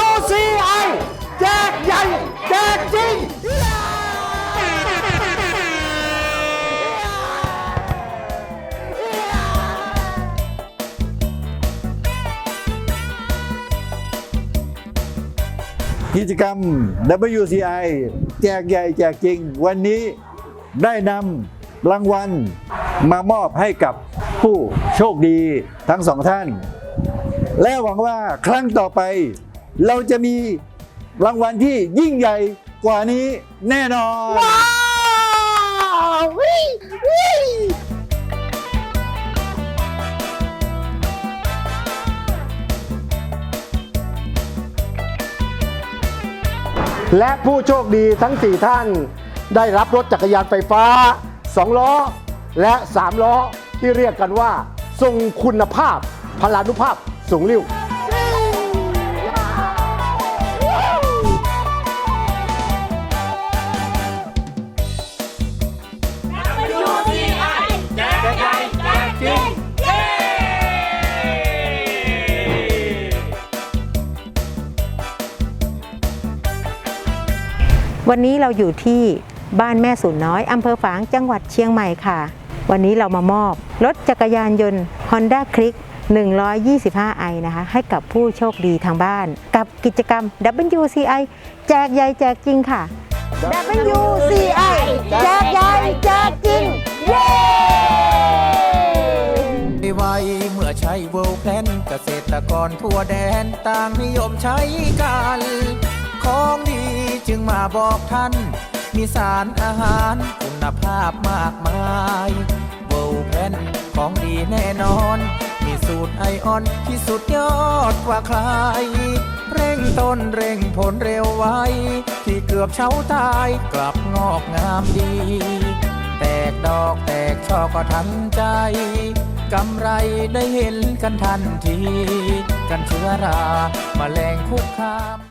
UCI แจกใหญ่แจกจริง กิจกรรม WCI แจกใหญ่แจกจริง วันนี้ได้นำรางวัลมามอบให้กับผู้โชคดีทั้งสองท่าน และหวังว่าครั้งต่อไป เราจะมีรางวัลที่ยิ่งใหญ่กว่านี้แน่นอน ว้าววิวิและผู้โชคดีทั้ง 4 ท่าน ได้รับรถจักรยานไฟฟ้า 2 ล้อ และ 3 ล้อที่เรียกกันว่า ทรงคุณภาพพลานุภาพสูงลิ่ว วันนี้เราอยู่ที่บ้านแม่สูนน้อยอำเภอฝางจังหวัดเชียงใหม่ค่ะ วันนี้เรามามอบรถจักรยานยนต์ Honda Click 125i นะคะ ให้กับผู้โชคดีทางบ้าน กับกิจกรรม WCI แจกใหญ่แจกจริงค่ะ WCI แจกใหญ่แจกจริง เย้ไวเมื่อใช้เวลแพนเกษตรกรทั่วแดนต่างนิยมใช้กัน ของดี จึงมาบอกท่าน มีสารอาหารคุณภาพมากมายเวลแพนของดีแน่นอน มีสูตรไอออนที่สุดยอดกว่าใคร เร่งต้นเร่งผลเร็วไว ที่เกือบเช้าตายกลับงอกงามดี แตกดอกแตกช่อก็ทันใจกำไรได้เห็นกันทันที กันเชื้อรามาแมลงคุกคาม